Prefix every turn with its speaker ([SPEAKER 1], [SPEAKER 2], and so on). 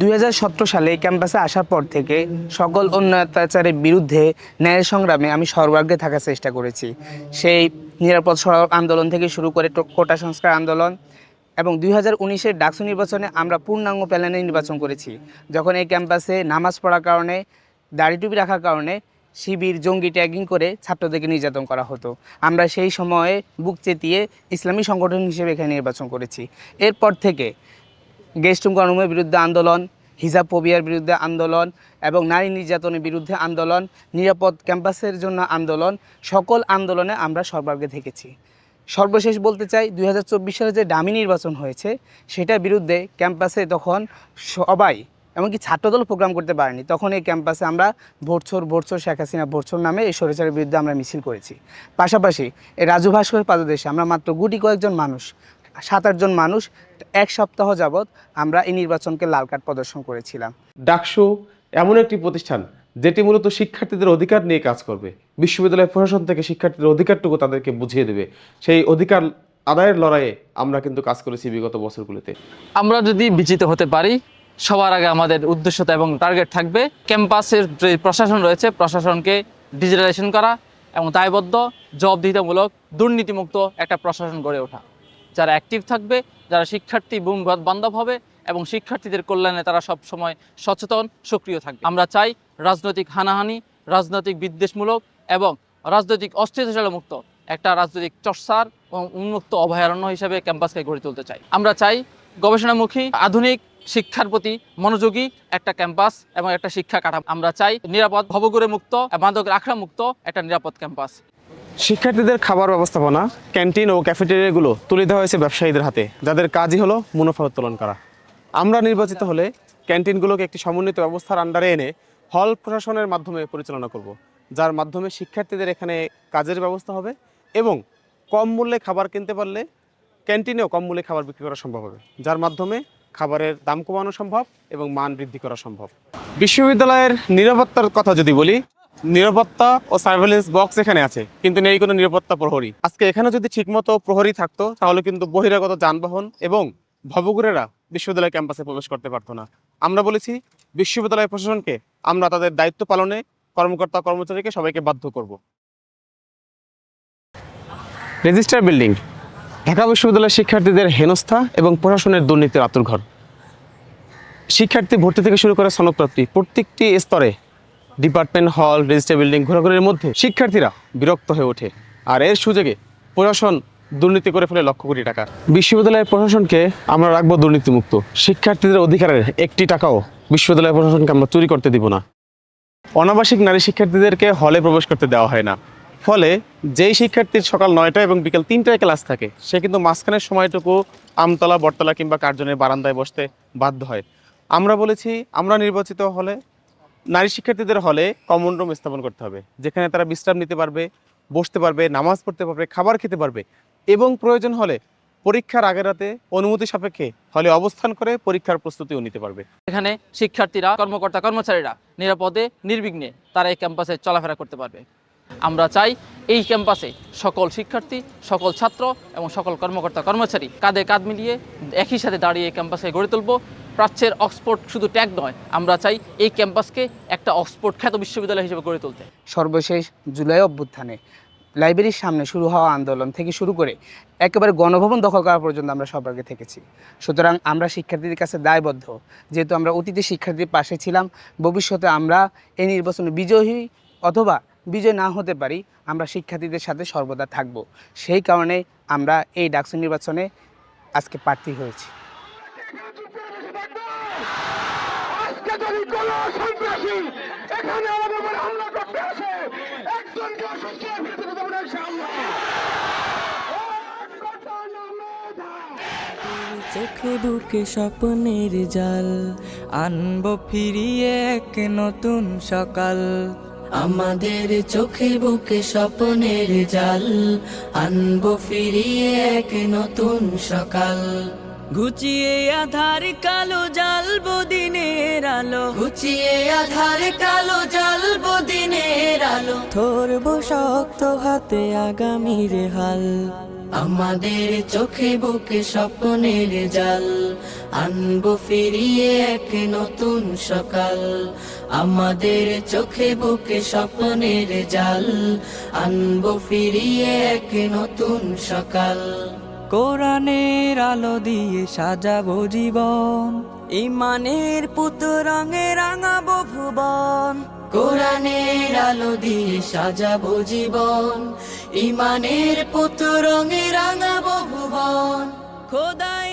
[SPEAKER 1] দুই হাজার সতেরো সালে এই ক্যাম্পাসে আসার পর থেকে সকল অত্যাচারের বিরুদ্ধে ন্যায় সংগ্রামে আমি সর্বাগ্রে থাকার চেষ্টা করেছি। সেই নিরাপদ সড়ক আন্দোলন থেকে শুরু করে কোটা সংস্কার আন্দোলন এবং দুই হাজার উনিশের ডাকসু নির্বাচনে আমরা পূর্ণাঙ্গ প্যানেলে নির্বাচন করেছি। যখন এই ক্যাম্পাসে নামাজ পড়ার কারণে, দাড়ি টুপি রাখার কারণে শিবির, জঙ্গি ট্যাগিং করে ছাত্রদেরকে নির্যাতন করা হতো। আমরা সেই সময়ে বুক চেতিয়ে ইসলামী সংগঠন হিসেবে এখানে নির্বাচন করেছি। এরপর থেকে গেস্টুম গণমের বিরুদ্ধে আন্দোলন হিজাব ফোবিয়ার বিরুদ্ধে আন্দোলন এবং নারী নির্যাতনের বিরুদ্ধে আন্দোলন, নিরাপদ ক্যাম্পাসের জন্য আন্দোলন, সকল আন্দোলনে আমরা সর্বাগ্রে থেকেছি। সর্বশেষ বলতে চাই, দুই হাজার চব্বিশ সালে যে ডামি নির্বাচন হয়েছে, সেটার বিরুদ্ধে ক্যাম্পাসে তখন সবাই, এমনকি ছাত্রদল প্রোগ্রাম করতে পারেনি, তখন এই ক্যাম্পাসে আমরা ভোটছর ভোটছর শেখ হাসিনা ভোটছর নামে এই স্বৈরাচারের বিরুদ্ধে আমরা মিছিল করেছি। পাশাপাশি এই রাজু ভাস্কর পাদদেশে আমরা মাত্র গুটি কয়েকজন মানুষ সাত আটজন মানুষ এক সপ্তাহ যাবৎ আমরা এই নির্বাচনকে লাল কার্ড প্রদর্শন করেছিলাম।
[SPEAKER 2] ডাকসু এমন একটি প্রতিষ্ঠান যেটি মূলত শিক্ষার্থীদের অধিকার নিয়ে কাজ করবে। বিশ্ববিদ্যালয় প্রশাসন থেকে শিক্ষার্থীদের অধিকারটুকু তাদেরকে বুঝিয়ে দেবে। সেই অধিকার আদায়ের লড়াইয়ে আমরা কিন্তু কাজ করেছি বিগত বছরগুলিতে।
[SPEAKER 3] আমরা যদি বিজিত হতে পারি সবার আগে আমাদের উদ্দেশ্যতা এবং টার্গেট থাকবে ক্যাম্পাসের যে প্রশাসন রয়েছে প্রশাসনকে ডিজিটালাইজেশন করা এবং দায়বদ্ধ জবাবদিহিতামূলক দুর্নীতিমুক্ত একটা প্রশাসন গড়ে ওঠা। যারা অ্যাক্টিভ থাকবে, যারা শিক্ষার্থী বান্ধব হবে এবং শিক্ষার্থীদের কল্যাণে তারা সব সময় সচেতন, সক্রিয় থাকবে। আমরা চাই রাজনৈতিক হানাহানি, রাজনৈতিক বিদ্বেষমূলক এবং রাজনৈতিক অস্থিরতা মুক্ত একটা রাজনৈতিক চর্চার এবং উন্মুক্ত অভয়ারণ্য হিসেবে ক্যাম্পাসকে গড়ে তুলতে চাই। আমরা চাই গবেষণামুখী, আধুনিক শিক্ষার প্রতি মনোযোগী একটা ক্যাম্পাস এবং একটা শিক্ষা কাঠামো। আমরা চাই নিরাপদ, ভবঘুরে মুক্ত মাদক আখড়া মুক্ত একটা নিরাপদ ক্যাম্পাস।
[SPEAKER 2] শিক্ষার্থীদের খাবার ব্যবস্থাপনা, ক্যান্টিন ও ক্যাফেটেরিয়াগুলো তুলে দেওয়া হয়েছে ব্যবসায়ীদের হাতে, যাদের কাজই হলো মুনাফা উত্তোলন করা। আমরা নির্বাচিত হলে ক্যান্টিনগুলোকে একটি সমন্বিত ব্যবস্থার আন্ডারে এনে হল প্রশাসনের মাধ্যমে পরিচালনা করব, যার মাধ্যমে শিক্ষার্থীদের এখানে কাজের ব্যবস্থা হবে এবং কম মূল্যে খাবার কিনতে পারলে ক্যান্টিনেও কম মূল্যে খাবার বিক্রি করা সম্ভব হবে, যার মাধ্যমে খাবারের দাম কমানো সম্ভব এবং মান বৃদ্ধি করা সম্ভব। বিশ্ববিদ্যালয়ের নিরাপত্তার কথা যদি বলি নিরাপত্তা ও সার্ভেলেন্স বক্স এখানে আছে, কিন্তু নেই কোনো নিরাপত্তা প্রহরী। আজকে এখানে যদি ঠিকমতো প্রহরী থাকতো, তাহলে কিন্তু বহিরাগত যানবাহন এবং ভবঘুরেরা বিশ্ববিদ্যালয় ক্যাম্পাসে প্রবেশ করতে পারতো না। আমরা বলেছি, বিশ্ববিদ্যালয় প্রশাসনকে আমরা তাদের দায়িত্ব পালনে কর্মকর্তা কর্মচারীকে সবাইকে বাধ্য করব। রেজিস্টার বিল্ডিং, ঢাকা বিশ্ববিদ্যালয়ের শিক্ষার্থীদের হেনস্থা এবং প্রশাসনের দুর্নীতির আতুরঘর শিক্ষার্থী ভর্তি থেকে শুরু করে সনদপ্রাপ্তি প্রত্যেকটি স্তরে ডিপার্টমেন্ট হল রেজিস্টার বিল্ডিং ঘোরাঘুরির মধ্যে শিক্ষার্থীরা বিরক্ত হয়ে ওঠে। আর এর সুযোগে প্রশাসন দুর্নীতি করে ফেলে লক্ষ কোটি টাকা। বিশ্ববিদ্যালয়ের প্রশাসনকে আমরা রাখব দুর্নীতিমুক্ত। শিক্ষার্থীদের অধিকারের একটি টাকাও বিশ্ববিদ্যালয় প্রশাসনকে আমরা চুরি করতে দিব না। অনাবাসিক নারী শিক্ষার্থীদেরকে হলে প্রবেশ করতে দেওয়া হয় না। ফলে যেই শিক্ষার্থীর সকাল নয়টা এবং বিকেল তিনটায় ক্লাস থাকে, সে কিন্তু মাঝখানের সময়টুকু আমতলা, বটতলা কিংবা কার্জনের বারান্দায় বসতে বাধ্য হয়। আমরা বলেছি, আমরা নির্বাচিত হলে নারী শিক্ষার্থীদের হলে কমন রুম স্থাপন করতে হবে, যেখানে তারা বিশ্রাম নিতে পারবে, বসতে পারবে, নামাজ পড়তে পারবে, খাবার খেতে পারবে এবং প্রয়োজন হলে পরীক্ষার আগের রাতে অনুমতি সাপেক্ষে হলে অবস্থান করে পরীক্ষার প্রস্তুতিও নিতে পারবে।
[SPEAKER 3] এখানে শিক্ষার্থীরা, কর্মকর্তা, কর্মচারীরা নিরাপদে, নির্বিঘ্নে তারা এই ক্যাম্পাসে চলাফেরা করতে পারবে। আমরা চাই এই ক্যাম্পাসে সকল শিক্ষার্থী, সকল ছাত্র এবং সকল কর্মকর্তা, কর্মচারী কাঁধে কাঁধ মিলিয়ে একই সাথে দাঁড়িয়ে ক্যাম্পাসে গড়ে তুলব। প্রাচ্যের অক্সফোর্ড শুধু ট্যাগ নয়, আমরা চাই এই ক্যাম্পাসকে একটা অক্সফোর্ড খ্যাত বিশ্ববিদ্যালয় হিসেবে গড়ে তুলতে।
[SPEAKER 1] সর্বশেষ জুলাই অভ্যুত্থানে লাইব্রেরির সামনে শুরু হওয়া আন্দোলন থেকে শুরু করে একেবারে গণভবন দখল করা পর্যন্ত আমরা সবাইকে থেকেছি। সুতরাং আমরা শিক্ষার্থীদের কাছে দায়বদ্ধ। যেহেতু আমরা অতীতে শিক্ষার্থীর পাশে ছিলাম, ভবিষ্যতে আমরা এই নির্বাচনে বিজয়ী অথবা বিজয় না হতে পারি, আমরা শিক্ষার্থীদের সাথে সর্বদা থাকব। সেই কারণে আমরা এই ডাকসু নির্বাচনে আজকে প্রার্থী হয়েছি।
[SPEAKER 4] আজকে যদি কোন সন্ত্রাসী। এখানে আমাদের উপরে হামলা করতে আসে। একজনকে অসুস্থ দেবো না ইনশাআল্লাহ।
[SPEAKER 5] চোখে বুকে স্বপ্নের জাল আনব ফিরিয়ে এক নতুন সকাল। আমাদের চোখে বুকে স্বপ্নের জাল আনব ফিরিয়ে এক নতুন সকাল। ঘুচিয়ে আধার কালো জালবো দিনের আলো। ঘুচিয়ে আধার কালো জালবো দিনের আলো। ধরবো শক্ত হাতে আগামীর হাল। আমাদের চোখে বুকে স্বপ্নের জাল। আনব ফিরিয়ে এক নতুন সকাল। আমাদের চোখে বুকে স্বপ্নের জাল। আনব ফিরিয়ে এক নতুন সকাল। কোরআনের আলো দিয়ে সাজাবো জীবন, ইমানের পুত রঙে রাঙাবো ভুবন। কোরআনের আলো দিয়ে সাজাবো জীবন, ইমানের পুত রঙে রাঙাবো ভুবন। খোদাই